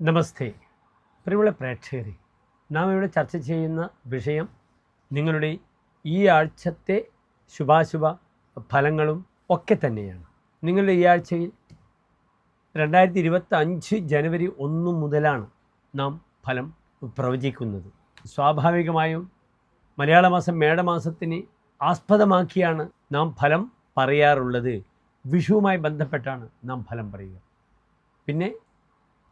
നമസ്തേ. പ്രിയമുള്ള പ്രേക്ഷകരെ നാം ഇവിടെ ചർച്ച ചെയ്യുന്ന വിഷയം നിങ്ങളുടെ ഈ ആഴ്ചത്തെ ശുഭാശുഭ ഫലങ്ങളും ഒക്കെ തന്നെയാണ്. നിങ്ങളുടെ ഈ ആഴ്ചയിൽ രണ്ടായിരത്തി ഇരുപത്തി അഞ്ച് ജനുവരി ഒന്ന് മുതലാണ് നാം ഫലം പ്രവചിക്കുന്നത്. സ്വാഭാവികമായും മലയാള മാസം മേടമാസത്തിന് ആസ്പദമാക്കിയാണ് നാം ഫലം പറയാറുള്ളത്. വിഷുവുമായി ബന്ധപ്പെട്ടാണ് നാം ഫലം പറയുക. പിന്നെ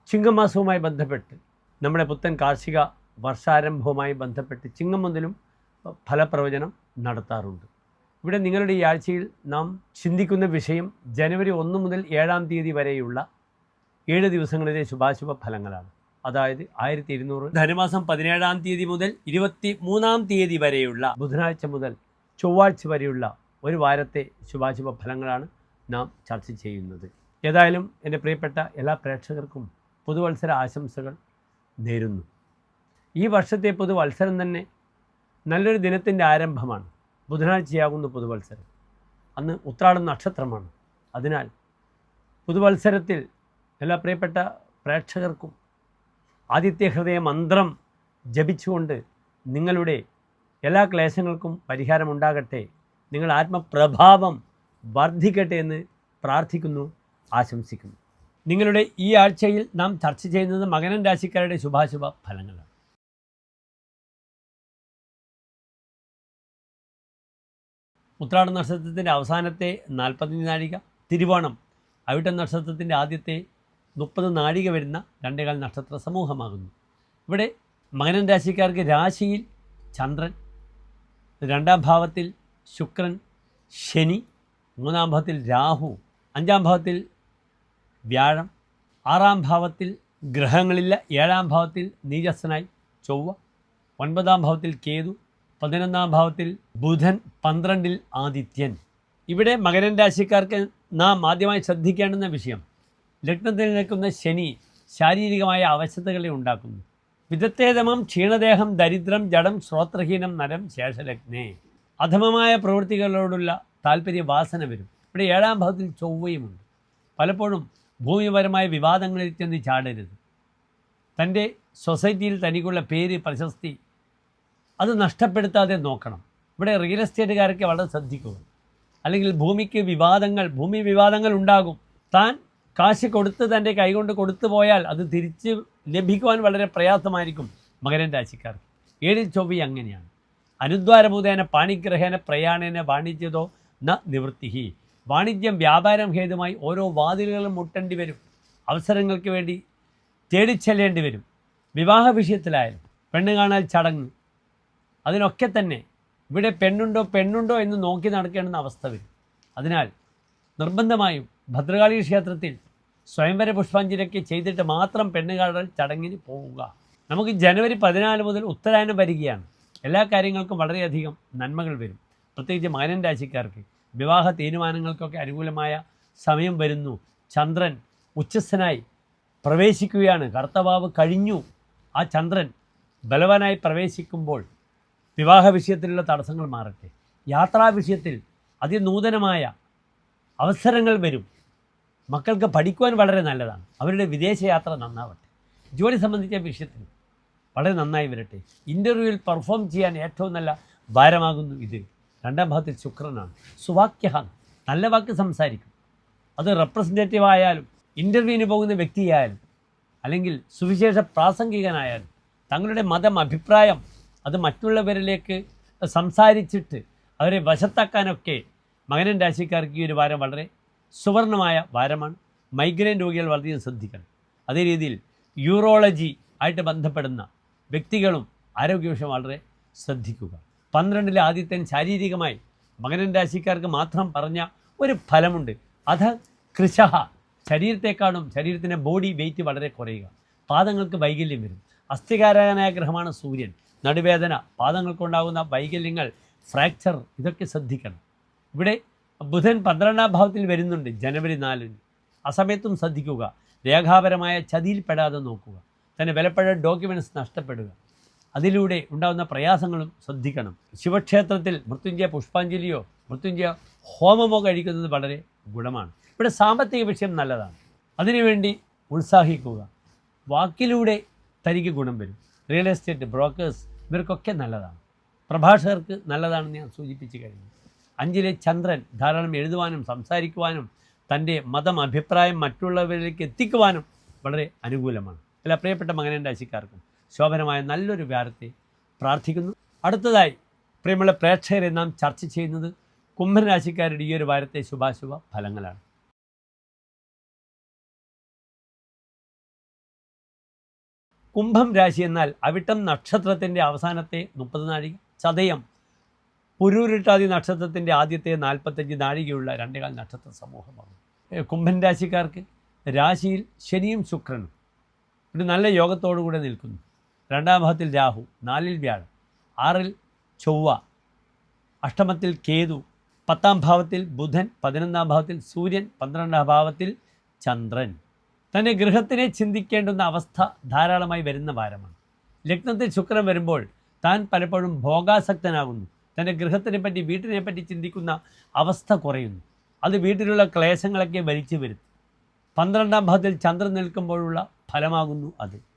ചിങ്ങമാസവുമായി ബന്ധപ്പെട്ട് നമ്മുടെ പുത്തൻ കാർഷിക വർഷാരംഭവുമായി ബന്ധപ്പെട്ട് ചിങ്ങം മുതലും ഫലപ്രവചനം നടത്താറുണ്ട്. ഇവിടെ നിങ്ങളുടെ ഈ ആഴ്ചയിൽ നാം ചിന്തിക്കുന്ന വിഷയം ജനുവരി ഒന്ന് മുതൽ ഏഴാം തീയതി വരെയുള്ള ഏഴ് ദിവസങ്ങളിലെ ശുഭാശുഭ ഫലങ്ങളാണ്. അതായത് ആയിരത്തി ഇരുന്നൂറ് ധനുമാസം പതിനേഴാം തീയതി മുതൽ ഇരുപത്തി മൂന്നാം തീയതി വരെയുള്ള ബുധനാഴ്ച മുതൽ ചൊവ്വാഴ്ച വരെയുള്ള ഒരു വാരത്തെ ശുഭാശുഭ ഫലങ്ങളാണ് നാം ചർച്ച ചെയ്യുന്നത്. ഏതായാലും എന്റെ പ്രിയപ്പെട്ട എല്ലാ പ്രേക്ഷകർക്കും പുതുവത്സര ആശംസകൾ നേരുന്നു. ഈ വർഷത്തെ പുതുവത്സരം തന്നെ നല്ലൊരു ദിനത്തിന്റെ ആരംഭമാണ്. ബുധനാഴ്ചയാകുന്ന പുതുവത്സരം. അന്ന് ഉത്രാടം നക്ഷത്രമാണ്. അതിനാൽ പുതുവത്സരത്തിൽ എല്ലാ പ്രിയപ്പെട്ട പ്രേക്ഷകർക്കും ആദിത്യ ഹൃദയ മന്ത്രം ജപിച്ചുകൊണ്ട് നിങ്ങളുടെ എല്ലാ ക്ലേശങ്ങൾക്കും പരിഹാരമുണ്ടാകട്ടെ നിങ്ങൾ ആത്മപ്രഭാവം വർദ്ധിക്കട്ടെ എന്ന് പ്രാർത്ഥിക്കുന്നു ആശംസിക്കുന്നു. നിങ്ങളുടെ ഈ ആഴ്ചയിൽ നാം ചർച്ച ചെയ്യുന്നത് മകനൻ രാശിക്കാരുടെ ശുഭാശുഭ ഫലങ്ങളാണ്. ഉത്രാട നക്ഷത്രത്തിന്റെ അവസാനത്തെ നാൽപ്പത്തഞ്ച് നാഴിക തിരുവോണം അവിട്ട നക്ഷത്രത്തിന്റെ ആദ്യത്തെ മുപ്പത് നാഴിക വരുന്ന രണ്ടേകാൽ നക്ഷത്ര സമൂഹമാകുന്നു. ഇവിടെ മകനൻ രാശിക്കാർക്ക് രാശിയിൽ ചന്ദ്രൻ രണ്ടാം ഭാവത്തിൽ ശുക്രൻ ശനി മൂന്നാം ഭാവത്തിൽ രാഹു അഞ്ചാം ഭാവത്തിൽ വ്യാഴം. ആറാം ഭാവത്തിൽ ഗ്രഹങ്ങളില്ല. ഏഴാം ഭാവത്തിൽ നീജസ്സനായി ചൊവ്വ. ഒൻപതാം ഭാവത്തിൽ കേതു. പതിനൊന്നാം ഭാവത്തിൽ ബുധൻ. പന്ത്രണ്ടിൽ ആദിത്യൻ. ഇവിടെ മകരൻ രാശിക്കാർക്ക് നാം ആദ്യമായി ശ്രദ്ധിക്കേണ്ടുന്ന വിഷയം ലഗ്നത്തിൽ നിൽക്കുന്ന ശനി ശാരീരികമായ അവശതകളെ ഉണ്ടാക്കുന്നു. വിദത്തേതമം ക്ഷീണദേഹം ദരിദ്രം ജഡം ശ്രോത്രഹീനം നരം ശേഷലഗ്നേ. അധമമായ പ്രവൃത്തികളോടുള്ള താല്പര്യ വാസന വരും. ഇവിടെ ഏഴാം ഭാവത്തിൽ ചൊവ്വയുമുണ്ട്. പലപ്പോഴും ഭൂമിപരമായ വിവാദങ്ങളിൽ ചെന്ന് ചാടരുത്. തന്റെ സൊസൈറ്റിയിൽ തനിക്കുള്ള പേര് പ്രശസ്തി അത് നഷ്ടപ്പെടുത്താതെ നോക്കണം. ഇവിടെ റിയൽ എസ്റ്റേറ്റുകാരൊക്കെ വളരെ ശ്രദ്ധിക്കുക അല്ലെങ്കിൽ ഭൂമിക്ക് വിവാദങ്ങൾ ഭൂമി വിവാദങ്ങൾ ഉണ്ടാകും. താൻ കാശ് കൊടുത്ത് തന്റെ കൈകൊണ്ട് കൊടുത്തു പോയാൽ അത് തിരിച്ച് ലഭിക്കുവാൻ വളരെ പ്രയാസമായിരിക്കും മകരൻ രാശിക്കാർക്ക്. ഏഴിൽ ചൊവ്വി അങ്ങനെയാണ്. അനുദ്വാരഭൂതേന പാണിഗ്രഹേന പ്രയാണേന വാണിജ്യതോ ന നിവൃത്തി വാണിജ്യം വ്യാപാരം ഹേതുമായി ഓരോ വാതിലുകളും മുട്ടേണ്ടി വരും. അവസരങ്ങൾക്ക് വേണ്ടി തേടിച്ചെല്ലേണ്ടി വരും. വിവാഹ വിഷയത്തിലായാലും പെണ്ണ് കാണാൻ ചടങ്ങ്. അതിനൊക്കെ തന്നെ ഇവിടെ പെണ്ണുണ്ടോ പെണ്ണുണ്ടോ എന്ന് നോക്കി നടക്കേണ്ടുന്ന അവസ്ഥ വരും. അതിനാൽ നിർബന്ധമായും ഭദ്രകാളി ക്ഷേത്രത്തിൽ സ്വയംവര പുഷ്പാഞ്ജലിയൊക്കെ ചെയ്തിട്ട് മാത്രം പെണ്ണ് കാണൽ ചടങ്ങിന് പോവുക. നമുക്ക് ജനുവരി പതിനാല് മുതൽ ഉത്തരായനം വരികയാണ്. എല്ലാ കാര്യങ്ങൾക്കും വളരെയധികം നന്മകൾ വരും. പ്രത്യേകിച്ച് മകനൻ രാശിക്കാർക്ക് വിവാഹ തീരുമാനങ്ങൾക്കൊക്കെ അനുകൂലമായ സമയം വരുന്നു. ചന്ദ്രൻ ഉച്ചസ്ഥനായി പ്രവേശിക്കുകയാണ്. കർത്തവാവ് കഴിഞ്ഞു. ആ ചന്ദ്രൻ ബലവാനായി പ്രവേശിക്കുമ്പോൾ വിവാഹ വിഷയത്തിലുള്ള തടസ്സങ്ങൾ മാറട്ടെ. യാത്രാ വിഷയത്തിൽ അതിനൂതനമായ അവസരങ്ങൾ വരും. മക്കൾക്ക് പഠിക്കുവാൻ വളരെ നല്ലതാണ്. അവരുടെ വിദേശയാത്ര നന്നാവട്ടെ. ജോലി സംബന്ധിച്ച വിഷയത്തിൽ വളരെ നന്നായി വരട്ടെ. ഇന്റർവ്യൂവിൽ പെർഫോം ചെയ്യാൻ ഏറ്റവും നല്ല ഭാരമാകുന്നു ഇത്. രണ്ടാം ഭാഗത്തിൽ ശുക്രനാണ്. സുവാക്യ നല്ല വാക്ക് സംസാരിക്കും. അത് റെപ്രസെന്റേറ്റീവ് ആയാലും ഇന്റർവ്യൂവിന് പോകുന്ന വ്യക്തിയായാലും അല്ലെങ്കിൽ സുവിശേഷ പ്രാസംഗികനായാലും തങ്ങളുടെ മതം അഭിപ്രായം അത് മറ്റുള്ളവരിലേക്ക് സംസാരിച്ചിട്ട് അവരെ വശത്താക്കാനൊക്കെ മകനൻ രാശിക്കാർക്ക് ഈ ഒരു വാരം വളരെ സുവർണമായ വാരമാണ്. മൈഗ്രെയിൻ രോഗികൾ വളരെയധികം ശ്രദ്ധിക്കണം. അതേ രീതിയിൽ യൂറോളജി ആയിട്ട് ബന്ധപ്പെടുന്ന വ്യക്തികളും ആരോഗ്യവശം വളരെ ശ്രദ്ധിക്കുക. പന്ത്രണ്ടിലെ ആദിത്യൻ ശാരീരികമായി മകനൻ രാശിക്കാർക്ക് മാത്രം പറഞ്ഞ ഒരു ഫലമുണ്ട്. അത് കൃശഹ. ശരീരത്തെക്കാളും ശരീരത്തിന്റെ ബോഡി വെയിറ്റ് വളരെ കുറയുക. പാദങ്ങൾക്ക് വൈകല്യം വരും. അസ്ഥികാരകനായ ഗ്രഹമാണ് സൂര്യൻ. നടുവേദന. പാദങ്ങൾക്കുണ്ടാകുന്ന വൈകല്യങ്ങൾ ഫ്രാക്ചർ ഇതൊക്കെ ശ്രദ്ധിക്കണം. ഇവിടെ ബുധൻ പന്ത്രണ്ടാം ഭാവത്തിൽ വരുന്നുണ്ട് ജനുവരി നാലിന്. ആ സമയത്തും ശ്രദ്ധിക്കുക. രേഖാപരമായ ചതിയിൽപ്പെടാതെ നോക്കുക. തന്നെ വിലപ്പെട്ട ഡോക്യുമെന്റ്സ് നഷ്ടപ്പെടുക. അതിലൂടെ ഉണ്ടാകുന്ന പ്രയാസങ്ങളും ശ്രദ്ധിക്കണം. ശിവക്ഷേത്രത്തിൽ മൃത്യുഞ്ജയ പുഷ്പാഞ്ജലിയോ മൃത്യുഞ്ജയ ഹോമമോ കഴിക്കുന്നത് വളരെ ഗുണമാണ്. ഇവിടെ സാമ്പത്തിക വിഷയം നല്ലതാണ്. അതിനുവേണ്ടി ഉത്സാഹിക്കുക. വാക്കിലൂടെ തനിക്ക് ഗുണം വരും. റിയൽ എസ്റ്റേറ്റ് ബ്രോക്കേഴ്സ് ഇവർക്കൊക്കെ നല്ലതാണ്. പ്രഭാഷകർക്ക് നല്ലതാണെന്ന് ഞാൻ സൂചിപ്പിച്ചു കഴിഞ്ഞു. അഞ്ചിലെ ചന്ദ്രൻ ധാരാളം എഴുതുവാനും സംസാരിക്കുവാനും തന്റെ മതം അഭിപ്രായം മറ്റുള്ളവരിലേക്ക് എത്തിക്കുവാനും വളരെ അനുകൂലമാണ്. എല്ലാ പ്രിയപ്പെട്ട മകനൻ രാശിക്കാർക്കും ശോഭനമായ നല്ലൊരു വ്യാഴത്തെ പ്രാർത്ഥിക്കുന്നു. അടുത്തതായി പ്രിയമുള്ള പ്രേക്ഷകരെ നാം ചർച്ച ചെയ്യുന്നത് കുംഭരാശിക്കാരുടെ ഈ ഒരു വാരത്തെ ശുഭാശുഭ ഫലങ്ങളാണ്. കുംഭം രാശി എന്നാൽ അവിട്ടം നക്ഷത്രത്തിന്റെ അവസാനത്തെ മുപ്പത് നാഴിക ചതയം പുരൂരിട്ടാതി നക്ഷത്രത്തിന്റെ ആദ്യത്തെ നാൽപ്പത്തഞ്ച് നാഴികയുള്ള രണ്ടേകാൽ നക്ഷത്ര സമൂഹമാണ്. കുംഭൻ രാശിക്കാർക്ക് രാശിയിൽ ശനിയും ശുക്രനും ഒരു നല്ല യോഗത്തോടുകൂടെ നിൽക്കുന്നു. രണ്ടാം ഭാവത്തിൽ രാഹു നാലിൽ വ്യാഴം ആറിൽ ചൊവ്വ അഷ്ടമത്തിൽ കേതു പത്താം ഭാവത്തിൽ ബുധൻ പതിനൊന്നാം ഭാവത്തിൽ സൂര്യൻ പന്ത്രണ്ടാം ഭാവത്തിൽ ചന്ദ്രൻ. തന്നെ ഗൃഹത്തിനെ ചിന്തിക്കേണ്ടുന്ന അവസ്ഥ ധാരാളമായി വരുന്ന വാരമാണ്. ലഗ്നത്തിൽ ശുക്രൻ വരുമ്പോൾ താൻ പലപ്പോഴും ഭോഗാസക്തനാകുന്നു. തന്റെ ഗൃഹത്തിനെ പറ്റി വീട്ടിനെ പറ്റി ചിന്തിക്കുന്ന അവസ്ഥ കുറയുന്നു. അത് വീട്ടിലുള്ള ക്ലേശങ്ങളൊക്കെ വലിച്ചു വരുത്തും. പന്ത്രണ്ടാം ഭാവത്തിൽ ചന്ദ്രൻ നിൽക്കുമ്പോഴുള്ള ഫലമാകുന്നു അത്.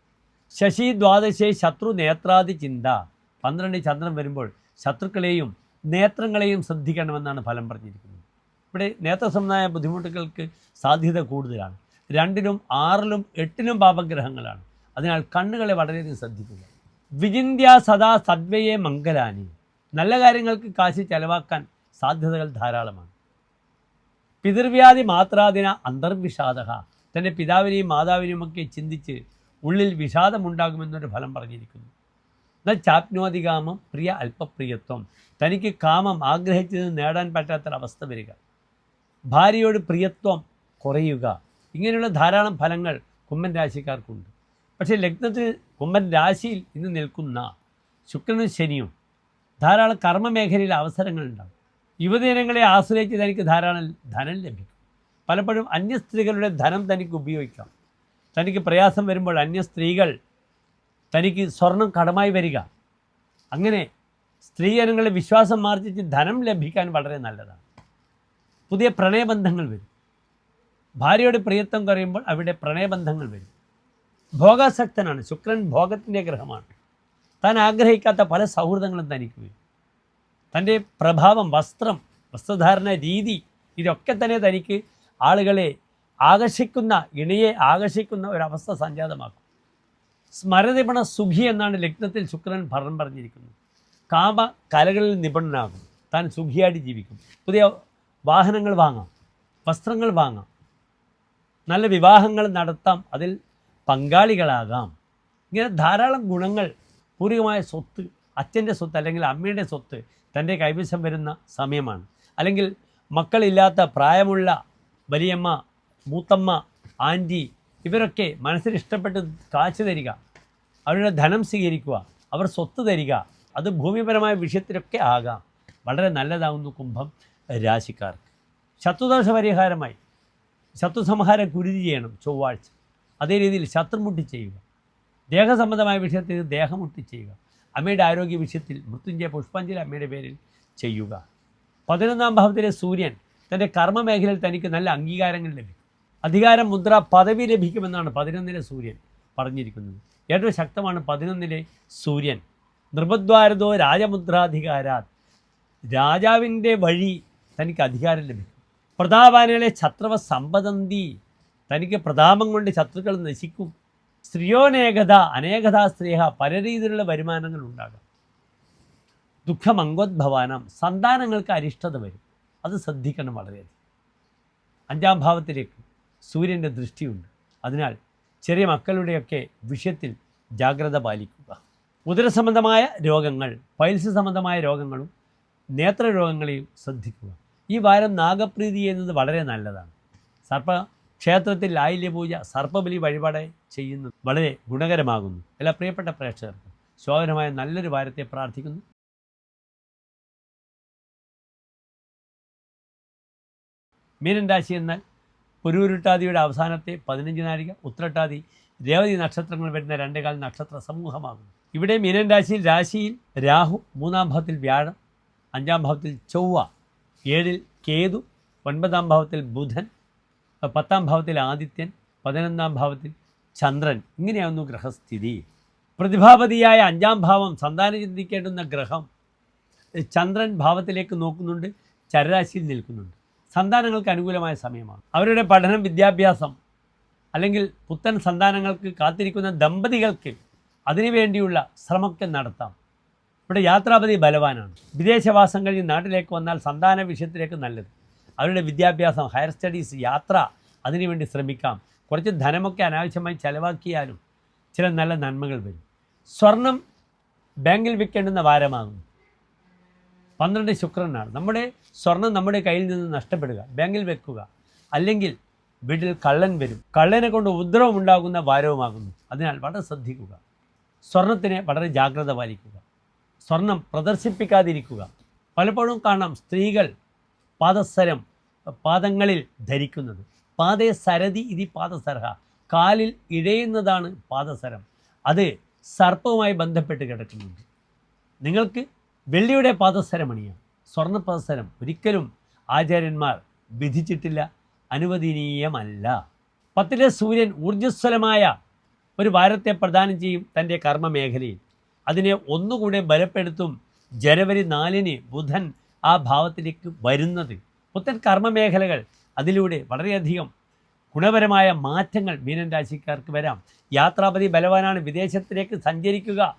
ശശി ദ്വാദശേ ശത്രു നേത്രാദി ചിന്ത. പന്ത്രണ്ട് ചന്ദ്രൻ വരുമ്പോൾ ശത്രുക്കളെയും നേത്രങ്ങളെയും ശ്രദ്ധിക്കണമെന്നാണ് ഫലം പറഞ്ഞിരിക്കുന്നത്. ഇവിടെ നേത്ര സമുദായ ബുദ്ധിമുട്ടുകൾക്ക് സാധ്യത കൂടുതലാണ്. രണ്ടിലും ആറിലും എട്ടിലും പാപഗ്രഹങ്ങളാണ്. അതിനാൽ കണ്ണുകളെ വളരെയധികം ശ്രദ്ധിക്കുക. വിചിന്യ സദാ സദ്വയെ മംഗലാനി. നല്ല കാര്യങ്ങൾക്ക് കാശി ചെലവാക്കാൻ സാധ്യതകൾ ധാരാളമാണ്. പിതൃവ്യാധി മാത്രാദിന അന്തർവിഷാദ തന്റെ പിതാവിനെയും മാതാവിനെയുമൊക്കെ ചിന്തിച്ച് ഉള്ളിൽ വിഷാദമുണ്ടാകുമെന്നൊരു ഫലം പറഞ്ഞിരിക്കുന്നു. എന്നാൽ ചാപ്നോതികാമം പ്രിയ അല്പപ്രിയത്വം. തനിക്ക് കാമം ആഗ്രഹിച്ചത് നേടാൻ പറ്റാത്തൊരവസ്ഥ വരിക. ഭാര്യയോട് പ്രിയത്വം കുറയുക. ഇങ്ങനെയുള്ള ധാരാളം ഫലങ്ങൾ കുമ്മൻ രാശിക്കാർക്കുണ്ട്. പക്ഷേ ലഗ്നത്തിൽ കുമ്മൻ രാശിയിൽ ഇന്ന് നിൽക്കുന്ന ശുക്രനും ശനിയും ധാരാളം കർമ്മമേഖലയിൽ അവസരങ്ങളുണ്ടാകും. യുവദിനങ്ങളെ ആശ്രയിച്ച് തനിക്ക് ധാരാളം ധനം ലഭിക്കും. പലപ്പോഴും അന്യ സ്ത്രീകളുടെ ധനം തനിക്ക് ഉപയോഗിക്കാം. തനിക്ക് പ്രയാസം വരുമ്പോൾ അന്യ സ്ത്രീകൾ തനിക്ക് സ്വർണം കടമായി വരിക. അങ്ങനെ സ്ത്രീജനങ്ങളെ വിശ്വാസം മാർജിച്ച് ധനം ലഭിക്കാൻ വളരെ നല്ലതാണ്. പുതിയ പ്രണയബന്ധങ്ങൾ വരും. ഭാര്യയുടെ പ്രിയത്വം കുറയുമ്പോൾ അവിടെ പ്രണയബന്ധങ്ങൾ വരും. ഭോഗാസക്തനാണ്. ശുക്രൻ ഭോഗത്തിന്റെ ഗ്രഹമാണ്. താൻ ആഗ്രഹിക്കാത്ത പല സൗഹൃദങ്ങളും തനിക്ക് വരും. തന്റെ പ്രഭാവം വസ്ത്രം വസ്ത്രധാരണ രീതി ഇതൊക്കെ തന്നെ തനിക്ക് ആളുകളെ ആകർഷിക്കുന്ന ഇണയെ ആകർഷിക്കുന്ന ഒരവസ്ഥ സംജാതമാക്കും. സ്മരതിപണ സുഖി എന്നാണ് ലഗ്നത്തിൽ ശുക്രൻ ഭരണം പറഞ്ഞിരിക്കുന്നത്. കാമ കലകളിൽ നിപുണനാകും. താൻ സുഖിയായിട്ട് ജീവിക്കും. പുതിയ വാഹനങ്ങൾ വാങ്ങാം. വസ്ത്രങ്ങൾ വാങ്ങാം. നല്ല വിവാഹങ്ങൾ നടത്താം. അതിൽ പങ്കാളികളാകാം. ഇങ്ങനെ ധാരാളം ഗുണങ്ങൾ പൂർവികമായ സ്വത്ത് അച്ഛന്റെ സ്വത്ത് അല്ലെങ്കിൽ അമ്മയുടെ സ്വത്ത് തന്റെ കൈവശം വരുന്ന സമയമാണ്. അല്ലെങ്കിൽ മക്കളില്ലാത്ത പ്രായമുള്ള വലിയമ്മ മൂത്തമ്മ ആന്റി ഇവരൊക്കെ മനസ്സിന് ഇഷ്ടപ്പെട്ട് കാശ് തരിക അവരുടെ ധനം സ്വീകരിക്കുക അവർ സ്വത്ത് തരിക അത് ഭൂമിപരമായ വിഷയത്തിലൊക്കെ ആകാം. വളരെ നല്ലതാകുന്നു കുംഭം രാശിക്കാർക്ക്. ശത്രുദോഷ പരിഹാരമായി. ശത്രുസംഹാരം കുരുതി ചെയ്യണം ചൊവ്വാഴ്ച. അതേ രീതിയിൽ ശത്രുമുട്ടി ചെയ്യുക. ദേഹസംബന്ധമായ വിഷയത്തിൽ ദേഹമുട്ടി ചെയ്യുക. അമ്മയുടെ ആരോഗ്യ വിഷയത്തിൽ മൃത്യുഞ്ജയ പുഷ്പാഞ്ജലി അമ്മയുടെ പേരിൽ ചെയ്യുക. പതിനൊന്നാം ഭാവത്തിലെ സൂര്യൻ തന്റെ കർമ്മമേഖലയിൽ തനിക്ക് നല്ല അംഗീകാരങ്ങൾ ലഭിക്കും. അധികാരം മുദ്ര പദവി ലഭിക്കുമെന്നാണ് പതിനൊന്നിലെ സൂര്യൻ പറഞ്ഞിരിക്കുന്നത്. ഏറ്റവും ശക്തമാണ് പതിനൊന്നിലെ സൂര്യൻ. നൃപദ്വാരതോ രാജമുദ്രാധികാരാ. രാജാവിന്റെ വഴി തനിക്ക് അധികാരം ലഭിക്കും. പ്രതാപാനകളെ ഛത്രവ സമ്പതന്തി തനിക്ക് പ്രതാപം കൊണ്ട് ശത്രുക്കൾ നശിക്കും. സ്ത്രീയോനേകത അനേകതാ സ്ത്രീഹ പല രീതിയിലുള്ള വരുമാനങ്ങൾ ഉണ്ടാകും. ദുഃഖമങ്കോദ്ഭവാനം സന്താനങ്ങൾക്ക് അരിഷ്ടത വരും. അത് ശ്രദ്ധിക്കണം വളരെയധികം. അഞ്ചാം ഭാവത്തിലേക്ക്. സൂര്യന്റെ ദൃഷ്ടിയുണ്ട്. അതിനാൽ ചെറിയ മക്കളുടെയൊക്കെ വിഷയത്തിൽ ജാഗ്രത പാലിക്കുക. ഉദരസംബന്ധമായ രോഗങ്ങൾ പൈൽസ് സംബന്ധമായ രോഗങ്ങളും നേത്രരോഗങ്ങളെയും ശ്രദ്ധിക്കുക. ഈ വാരം നാഗപ്രീതി എന്നത് വളരെ നല്ലതാണ്. സർപ്പ ക്ഷേത്രത്തിൽ ആയില്യപൂജ സർപ്പബലി വഴിപാട് ചെയ്യുന്നത് വളരെ ഗുണകരമാകുന്നു. എല്ലാ പ്രിയപ്പെട്ട പ്രേക്ഷകർക്ക് ശോഭനമായ നല്ലൊരു വാരത്തെ പ്രാർത്ഥിക്കുന്നു. മീനൻ രാശി എന്നാൽ പുരൂരുട്ടാതിയുടെ അവസാനത്തെ പതിനഞ്ച് നാഴിക ഉത്രട്ടാതി രേവതി നക്ഷത്രങ്ങൾ വരുന്ന രണ്ടേകാൽ നക്ഷത്ര സമൂഹമാകുന്നു. ഇവിടെ മീനൻ രാശിയിൽ രാശിയിൽ രാഹു മൂന്നാം ഭാവത്തിൽ വ്യാഴം അഞ്ചാം ഭാവത്തിൽ ചൊവ്വ ഏഴിൽ കേതു ഒൻപതാം ഭാവത്തിൽ ബുധൻ പത്താം ഭാവത്തിൽ ആദിത്യൻ പതിനൊന്നാം ഭാവത്തിൽ ചന്ദ്രൻ. ഇങ്ങനെയാവുന്നു ഗ്രഹസ്ഥിതി. പ്രതിഭാപതിയായ അഞ്ചാം ഭാവം സന്താനം ചിന്തിക്കേണ്ടുന്ന ഗ്രഹം ചന്ദ്രൻ ഭാവത്തിലേക്ക് നോക്കുന്നുണ്ട് ചരരാശിയിൽ നിൽക്കുന്നുണ്ട്. സന്താനങ്ങൾക്ക് അനുകൂലമായ സമയമാണ്. അവരുടെ പഠനം വിദ്യാഭ്യാസം അല്ലെങ്കിൽ പുത്തൻ സന്താനങ്ങൾക്ക് കാത്തിരിക്കുന്ന ദമ്പതികൾക്ക് അതിനുവേണ്ടിയുള്ള ശ്രമമൊക്കെ നടത്താം. ഇവിടെ യാത്രാപതി ബലവാനാണ്. വിദേശവാസം കഴിഞ്ഞ് നാട്ടിലേക്ക് വന്നാൽ സന്താന വിഷയത്തിലേക്ക് നല്ലത്. അവരുടെ വിദ്യാഭ്യാസം ഹയർ സ്റ്റഡീസ് യാത്ര അതിനുവേണ്ടി ശ്രമിക്കാം. കുറച്ച് ധനമൊക്കെ അനാവശ്യമായി ചെലവാക്കിയാലും ചില നല്ല നന്മകൾ വരും. സ്വർണം ബാങ്കിൽ വിൽക്കേണ്ടുന്ന വാരമാകും പന്ത്രണ്ട് ശുക്രനാണ്. നമ്മുടെ സ്വർണം നമ്മുടെ കയ്യിൽ നിന്ന് നഷ്ടപ്പെടുക ബാങ്കിൽ വെക്കുക അല്ലെങ്കിൽ വീട്ടിൽ കള്ളൻ വരും. കള്ളനെ കൊണ്ട് ഉപദ്രവം ഉണ്ടാകുന്ന വാരവുമാകുന്നു. അതിനാൽ വളരെ ശ്രദ്ധിക്കുക. സ്വർണത്തിനെ വളരെ ജാഗ്രത പാലിക്കുക. സ്വർണം പ്രദർശിപ്പിക്കാതിരിക്കുക. പലപ്പോഴും കാണാം സ്ത്രീകൾ പാദസരം പാദങ്ങളിൽ ധരിക്കുന്നത്. പാതയെ സരതി ഇതി പാദസരഹ. കാലിൽ ഇഴയുന്നതാണ് പാദസരം. അത് സർപ്പവുമായി ബന്ധപ്പെട്ട് കിടക്കുന്നുണ്ട്. നിങ്ങൾക്ക് വെള്ളിയുടെ പാദസരമണിയാണ് അണിയാം സ്വർണ പാദസരം. ഒരിക്കലും ആചാര്യന്മാർ വിധിച്ചിട്ടില്ല. അനുവദനീയമല്ല. പത്തിലെ സൂര്യൻ ഊർജസ്വലമായ ഒരു വാരത്തെ പ്രദാനം ചെയ്യും തന്റെ കർമ്മമേഖലയിൽ. അതിനെ ഒന്നുകൂടെ ബലപ്പെടുത്തും ജനുവരി നാലിന് ബുധൻ ആ ഭാവത്തിലേക്ക് വരുന്നത്. പുത്തൻ കർമ്മമേഖലകൾ അതിലൂടെ വളരെയധികം ഗുണപരമായ മാറ്റങ്ങൾ മീനൻ രാശിക്കാർക്ക് വരാം. യാത്രാപതി ബലവാനാണ് വിദേശത്തിലേക്ക് സഞ്ചരിക്കുക.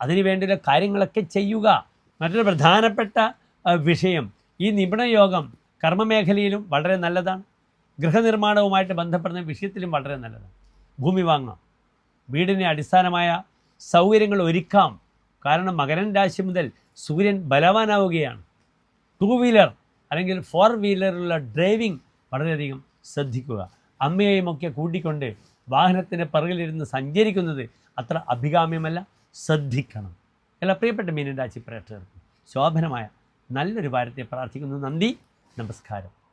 അതിനുവേണ്ടിയുള്ള കാര്യങ്ങളൊക്കെ ചെയ്യുക. മറ്റൊരു പ്രധാനപ്പെട്ട വിഷയം. ഈ നിപുണയോഗം കർമ്മമേഖലയിലും വളരെ നല്ലതാണ്. ഗൃഹനിർമ്മാണവുമായിട്ട് ബന്ധപ്പെടുന്ന വിഷയത്തിലും വളരെ നല്ലതാണ്. ഭൂമി വാങ്ങാം. വീടിനെ അടിസ്ഥാനമായ സൗകര്യങ്ങൾ ഒരുക്കാം. കാരണം മകരൻ രാശി മുതൽ സൂര്യൻ ബലവാനാവുകയാണ്. ടൂ വീലർ അല്ലെങ്കിൽ ഫോർ വീലറിലുള്ള ഡ്രൈവിംഗ് വളരെയധികം ശ്രദ്ധിക്കുക. അമ്മയെയും ഒക്കെ കൂട്ടിക്കൊണ്ട് വാഹനത്തിന്റെ പിറകിലിരുന്ന് സഞ്ചരിക്കുന്നത് അത്ര അഭികാമ്യമല്ല. ശ്രദ്ധിക്കണം. എല്ലാ പ്രിയപ്പെട്ട മീനരാശി പ്രേക്ഷകർക്കും ശോഭനമായ നല്ലൊരു വാരത്തെ പ്രാർത്ഥിക്കുന്നു. നന്ദി. നമസ്കാരം.